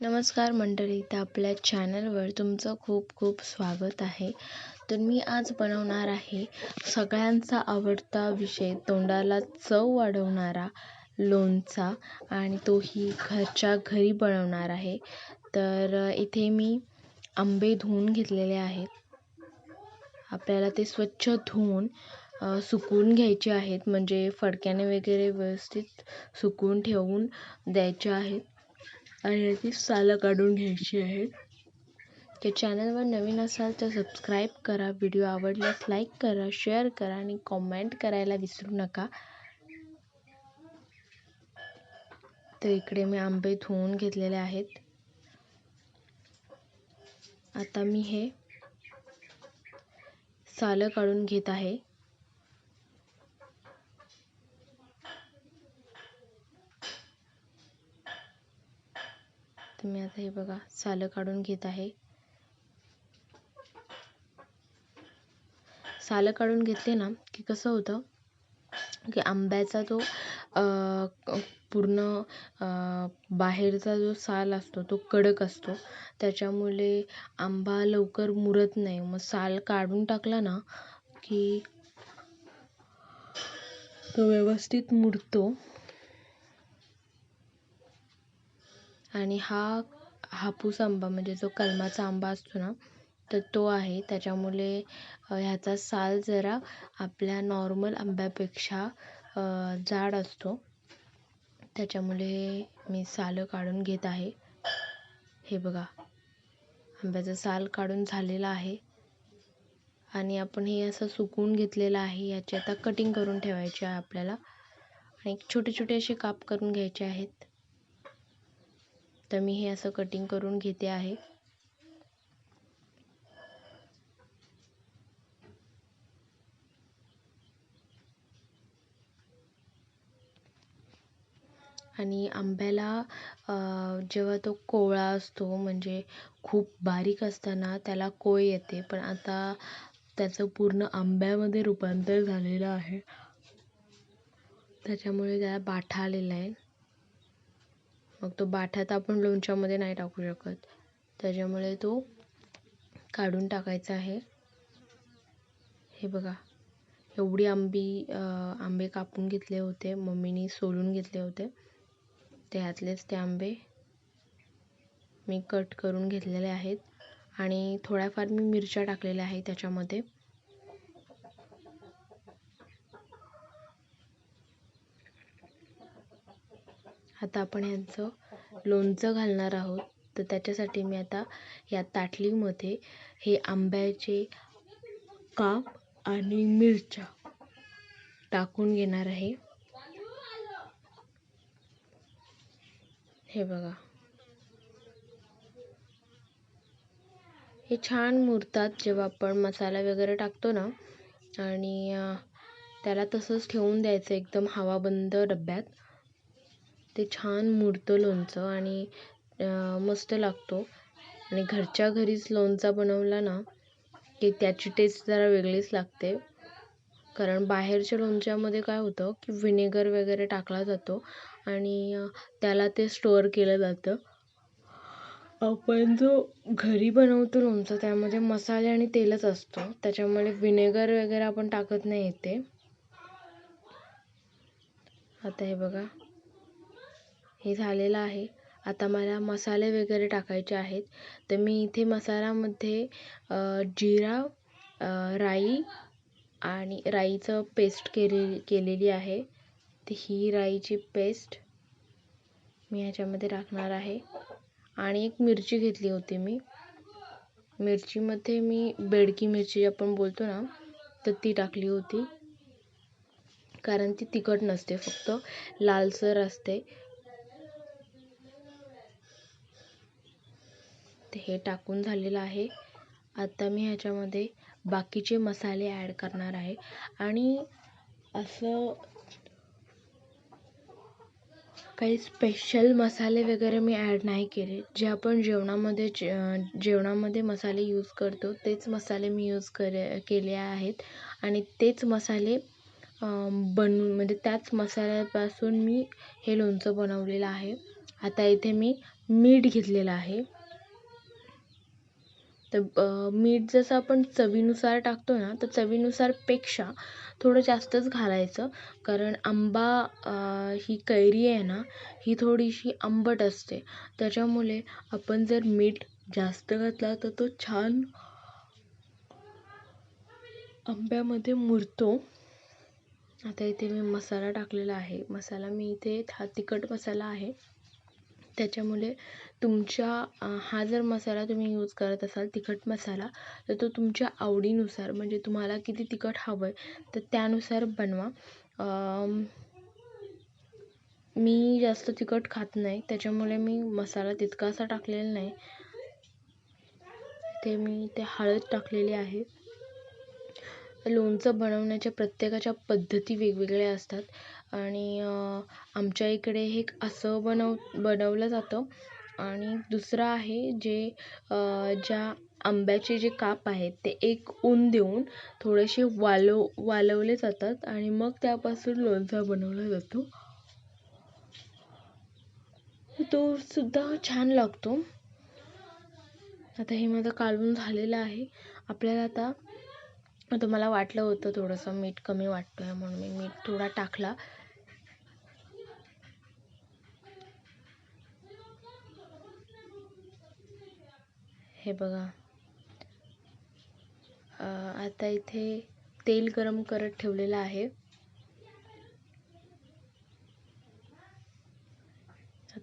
नमस्कार मंडळी तर आपल्या चॅनलवर तुमचं खूप खूप स्वागत आहे. तर मी आज बनवणार आहे सगळ्यांचा आवडता विषय तोंडाला चव वाढवणारा लोणचा आणि तोही घरच्या घरी बनवणार आहे. तर इथे मी आंबे धुवून घेतलेले आहेत. आपल्याला ते स्वच्छ धुवून सुकून घ्यायचे आहेत. म्हणजे फडक्याने वगैरे व्यवस्थित सुकून ठेवून द्यायचे आहेत. आणि याची सालं काढून घ्यायची आहेत त्या चॅनलवर नवीन असाल तर सबस्क्राईब करा व्हिडिओ आवडल्यास लाईक करा शेअर करा आणि कॉमेंट करायला विसरू नका. तर इकडे मी आंबे धुवून घेतलेले आहेत. आता मी हे सालं काढून घेत आहे. तर मी आता हे बघा सालं काढून घेत आहे. सालं काढून घेतले ना की कसं होतं की आंब्याचा जो पूर्ण बाहेरचा जो साल असतो तो कडक असतो. त्याच्यामुळे आंबा लवकर मुरत नाही. मग साल काढून टाकला ना की तो व्यवस्थित मुरतो. आणि हा हापूस आंबा म्हणजे जो कलमाचा आंबा असतो ना तर तो आहे. त्याच्यामुळे ह्याचा साल जरा आपल्या नॉर्मल आंब्यापेक्षा जाड असतो. त्याच्यामुळे मी सालं काढून घेत आहे. हे बघा. आंब्याचं साल काढून झालेला आहे. आणि आपण हे असं सुकवून घेतलेलं आहे. याची आता कटिंग करून ठेवायची आहे आपल्याला. आणि छोटे छोटे असे काप करून घ्यायचे आहेत. तर मी हे असं कटिंग करून घेते आहे. आणि आंब्याला जेव्हा तो कोवळा असतो म्हणजे खूप बारीक असताना त्याला कोय येते. पण आता त्याचं पूर्ण आंब्यामध्ये रूपांतर झालेलं आहे. त्याच्यामुळे त्याला बाठा आलेला आहे. मग तो बाठा आपण लोणच्यामध्ये नाही टाकू शकत. त्याच्यामुळे तो काढून टाकायचा आहे. हे बघा. एवढी आंबी आंबे कापून घेतले होते. मम्मीनी सोलून घेतले होते. त्यातलेच ते आंबे मी कट करून घेतलेले आहेत. आणि थोड्याफार मी मिरच्या टाकलेल्या आहेत त्याच्यामध्ये. आता आपण ह्यांचं लोणचं घालणार आहोत. तर त्याच्यासाठी मी आता या ताटलीमध्ये हे आंब्याचे काप आणि मिरच्या टाकून घेणार आहे. हे बघा. हे छान मुरतात जेव्हा आपण मसाला वगैरे टाकतो ना आणि त्याला तसंच ठेवून द्यायचं एकदम हवाबंद डब्यात. ते छान मुरतं लोणचं आणि मस्त लागतो. आणि घरच्या घरीच लोणचा बनवला ना की त्याची टेस्ट जरा वेगळीच लागते. कारण बाहेरच्या लोणच्यामध्ये काय होतं की व्हिनेगर वगैरे टाकला जातो आणि त्याला ते स्टोअर केलं जातं. आपण जो घरी बनवतो लोणचं त्यामध्ये मसाले आणि तेलच असतो. त्याच्यामुळे व्हिनेगर वगैरे आपण टाकत नाही येते. आता हे बघा. हे झालेलं आहे. आता मला मसाले वगैरे टाकायचे आहेत. तर मी इथे मसाल्यामध्ये जिरा राई आणि राईचं पेस्ट केलेली केलेली आहे. तर ही राईची पेस्ट मी ह्याच्यामध्ये टाकणार आहे. आणि एक मिरची घेतली होती मी. मिरचीमध्ये मी बेडकी मिरची आपण बोलतो ना तर ती टाकली होती. कारण ती तिखट नसते फक्त लालसर असते. हे टाकून झालेलं आहे. आता मी ह्याच्यामध्ये बाकीचे मसाले ॲड करणार आहे. आणि असं काही स्पेशल मसाले वगैरे मी ॲड नाही केले. जे आपण जेवणामध्ये जे जेवणामध्ये मसाले यूज करतो तेच मसाले मी यूज करे केले आहेत. आणि तेच मसाले बनवून म्हणजे त्याच मसाल्यापासून मी हे लोणचं बनवलेलं आहे. आता इथे मी मीठ घेतलेलं आहे. तर मीठ जसं आपण चवीनुसार टाकतो ना तर चवीनुसारपेक्षा थोडं जास्तच घालायचं. कारण आंबा ही कैरी आहे ना ही थोडीशी आंबट असते. त्याच्यामुळे आपण जर मीठ जास्त घातला तर तो छान आंब्यामध्ये मुरतो. आता इथे मी मसाला टाकलेला आहे. मसाला मी इथे हा तिखट मसाला आहे. त्याच्यामुळे तुमच्या हा जर मसाला तुम्ही यूज करत असाल तिखट मसाला तर तो तुमच्या आवडीनुसार म्हणजे तुम्हाला किती तिखट हवं आहे तर त्यानुसार बनवा. मी जास्त तिखट खात नाही त्याच्यामुळे मी मसाला तितकासा टाकलेला नाही. ते मी ते हळद टाकलेली आहे. लोणचं बनवण्याच्या प्रत्येकाच्या पद्धती वेगवेगळ्या असतात. आणि आमच्या इकडे हे असं बनव बनवलं जातं. आणि दुसरं आहे जे ज्या आंब्याचे जे काप आहेत ते एक ऊन देऊन थोडेसे वालव वाळवले जातात आणि मग त्यापासून लोणचं बनवला जातो. तो सुद्धा छान लागतो. आता हे माझं कालवून झालेलं आहे. आपल्याला आता तर मला वाटलं होतं थोडंसं मीठ कमी वाटतो आहे म्हणून मी मीठ थोडा टाकला. हे बघा. आता इथे तेल गरम करत ठेवलेलं आहे.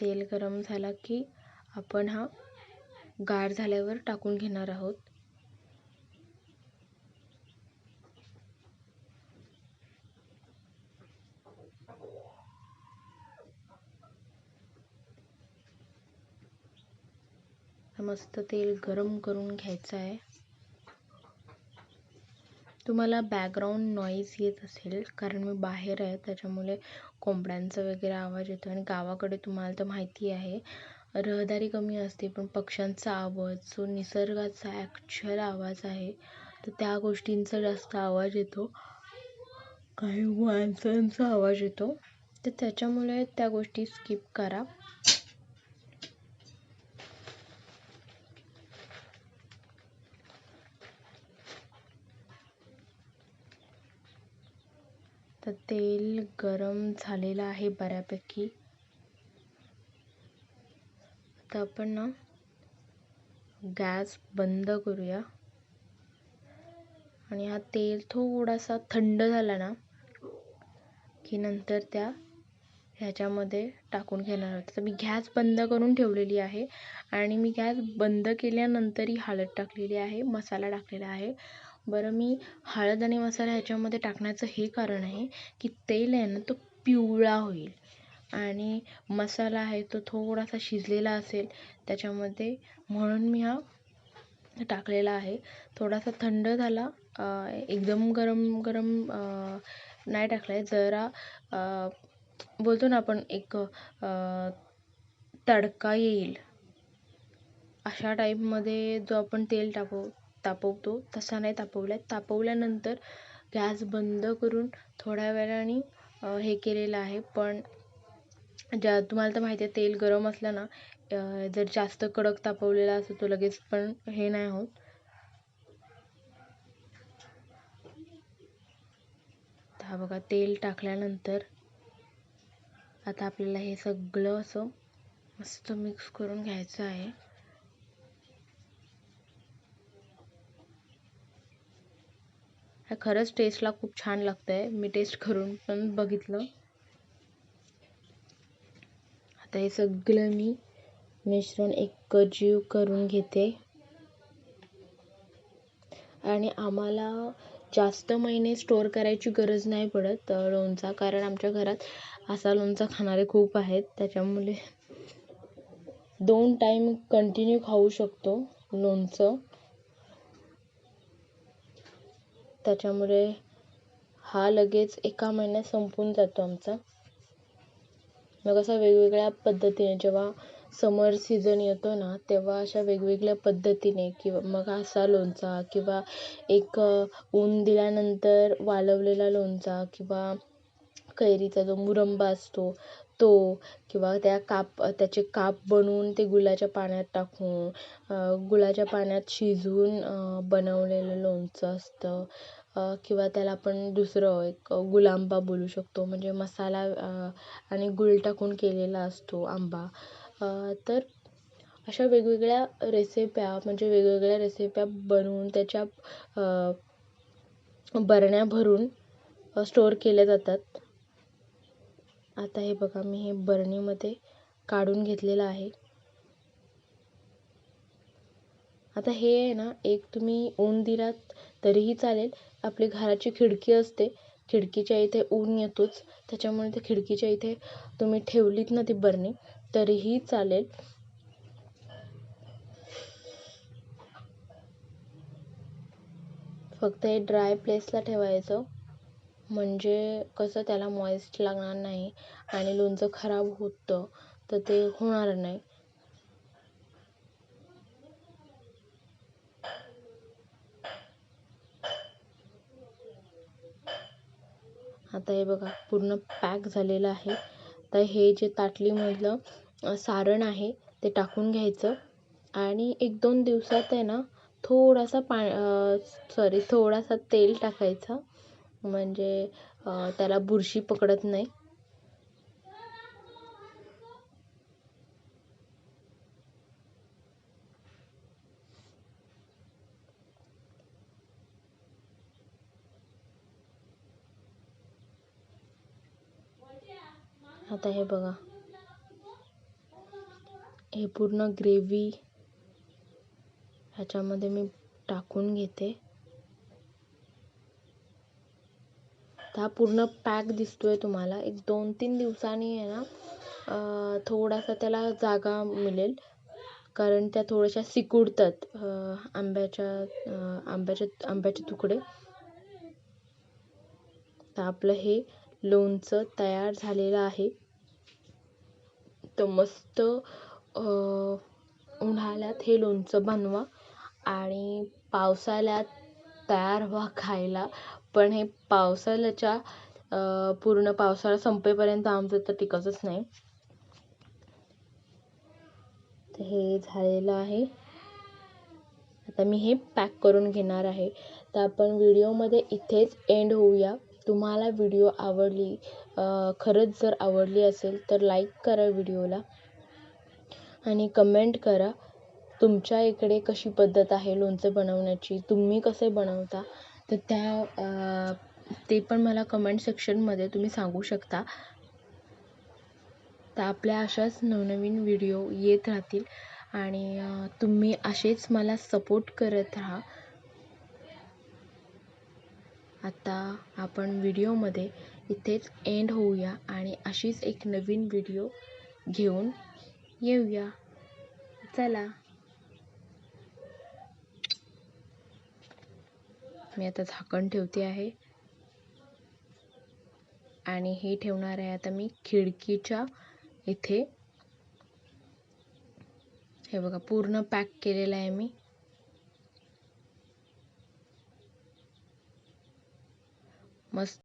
तेल गरम झाला की आपण हा गार झाल्यावर टाकून घेणार आहोत. मस्त तेल गरम करून घ्यायचं आहे. तुम्हाला बॅकग्राऊंड नॉईज येत असेल कारण मी बाहेर आहे त्याच्यामुळे कोंबड्यांचा वगैरे आवाज येतो आणि गावाकडे तुम्हाला तर माहिती आहे. रहदारी कमी असते पण पक्ष्यांचा आवाज जो निसर्गाचा ॲक्च्युअल आवाज आहे तर त्या गोष्टींचा जास्त आवाज येतो. काही माणसांचा आवाज येतो. तर त्याच्यामुळे त्या गोष्टी स्किप करा. तर तेल गरम झालेलं आहे बऱ्यापैकी. आता आपण ना गॅस बंद करूया. आणि हा तेल थोडासा थंड झाला ना की नंतर त्या ह्याच्यामध्ये टाकून घेणार आहोत. तर मी गॅस बंद करून ठेवलेली आहे. आणि मी गॅस बंद केल्यानंतरही हळद टाकलेली आहे मसाला टाकलेला आहे. बरं मी हळद आणि मसाला ह्याच्यामध्ये टाकण्याचं हे कारण आहे की तेल आहे ना तो पिवळा होईल. आणि मसाला आहे तो थोडासा शिजलेला असेल त्याच्यामध्ये म्हणून मी हा टाकलेला आहे. थोडासा थंड झाला एकदम गरम गरम नाही टाकला आहे जरा बोलतो ना आपण एक तडका येईल. अशा टाईपमध्ये जो आपण तेल टाकू तापवतो. तसा नाही तापवला आहे. तापवल्यानंतर गॅस बंद करून थोड्या वेळाने हे केलेलं आहे. पण ज्या तुम्हाला तर माहिती आहे तेल गरम असलं ना जर जास्त कडक तापवलेला असतो तो लगेच पण हे नाही होत. हा बघा तेल टाकल्यानंतर आता आपल्याला हे सगळं असं मस्त मिक्स करून घ्यायचं आहे. खरंच टेस्टला खूप छान लागतं आहे मी टेस्ट करून पण बघितलं. आता हे सगळं मी मिश्रण एकजीव करून घेते. आणि आम्हाला जास्त महिने स्टोअर करायची गरज नाही पडत. लोणचा कारण आमच्या घरात असा लोणचा खाणारे खूप आहेत. त्याच्यामुळे दोन टाईम कंटिन्यू खाऊ शकतो लोणचं. त्याच्यामुळे हा लगेच एका महिन्यात संपून जातो आमचा. मग असा वेगवेगळ्या पद्धतीने जेव्हा समर सीझन येतो ना तेव्हा अशा वेगवेगळ्या पद्धतीने किंवा मग असा लोणचा किंवा एक ऊन दिल्यानंतर वाळवलेला लोणचा किंवा कैरीचा जो मुरंबा असतो तो किंवा त्या काप त्याचे काप बनवून ते गुळाच्या पाण्यात टाकून गुळाच्या पाण्यात शिजवून बनवलेलं लोणचं असतं. किंवा त्याला आपण दुसरं एक गुळांबा बोलू शकतो. म्हणजे मसाला आणि गूळ टाकून केलेला असतो आंबा. तर अशा वेगवेगळ्या रेसिप्या म्हणजे वेगवेगळ्या रेसिप्या बनवून त्याच्या बरण्या भरून स्टोअर केल्या जातात. आता हे बघा मी हे बरणीमध्ये काढून घेतलेलं आहे. आता हे आहे ना एक तुम्ही ऊन दिलात तरीही चालेल. आपली घराची खिडकी असते. खिडकीच्या इथे ऊन येतोच. त्याच्यामुळे ते खिडकीच्या इथे तुम्ही ठेवलीत ना ती बरणी तरीही चालेल. फक्त हे ड्राय प्लेसला ठेवायचं. म्हणजे कसं त्याला मॉइस्ट लागणार नाही आणि लोणचं खराब होतं तर ते होणार नाही. आता हे बघा पूर्ण पॅक झालेलं आहे. तर हे जे ताटलीमधलं सारण आहे ते टाकून घ्यायचं. आणि एक दोन दिवसात आहे ना थोडासा पा सॉरी थोडासा तेल टाकायचं. म्हणजे त्याला बुरशी पकडत नाही. आता हे बघा. हे पूर्ण ग्रेव्ही ह्याच्यामध्ये मी टाकून घेते. हा पूर्ण पॅक दिसतोय तुम्हाला. एक दोन तीन दिवसांनी आहे ना थोडासा त्याला जागा मिळेल. कारण त्या थोड्याशा सिकुडतात आंब्याच्या आंब्याच्या आंब्याचे तुकडे. तर आपलं हे लोणचं तयार झालेलं आहे. तर मस्त उन्हाळ्यात हे लोणचं बनवा आणि पावसाळ्यात तयार व्हा खायला. पण हे पावसाळ्याच्या पूर्ण पावसाळा संपेपर्यंत आमचं तर टिकतच नाही. तर हे झालेलं आहे. आता मी हे पॅक करून घेणार आहे. तर आपण व्हिडिओमध्ये इथेच एंड होऊया. तुम्हाला व्हिडिओ आवडली खरंच जर आवडली असेल तर लाईक करा व्हिडिओला आणि कमेंट करा तुमच्या इकडे कशी पद्धत आहे लोणचं बनवण्याची तुम्ही कसे बनवता? तर त्या ते पण मला कमेंट सेक्शनमध्ये तुम्ही सांगू शकता. तर आपल्या अशाच नवनवीन व्हिडिओ येत राहतील आणि तुम्ही असेच मला सपोर्ट करत राहा. आता आपण व्हिडिओमध्ये इथेच एंड होऊया आणि अशीच एक नवीन व्हिडिओ घेऊन येऊया. चला. मी आता झाकण ठेवते आहे. आणि हे ठेवणार आहे आता मी खिडकीच्या इथे. हे बघा पूर्ण पॅक केलेलं आहे मी. мы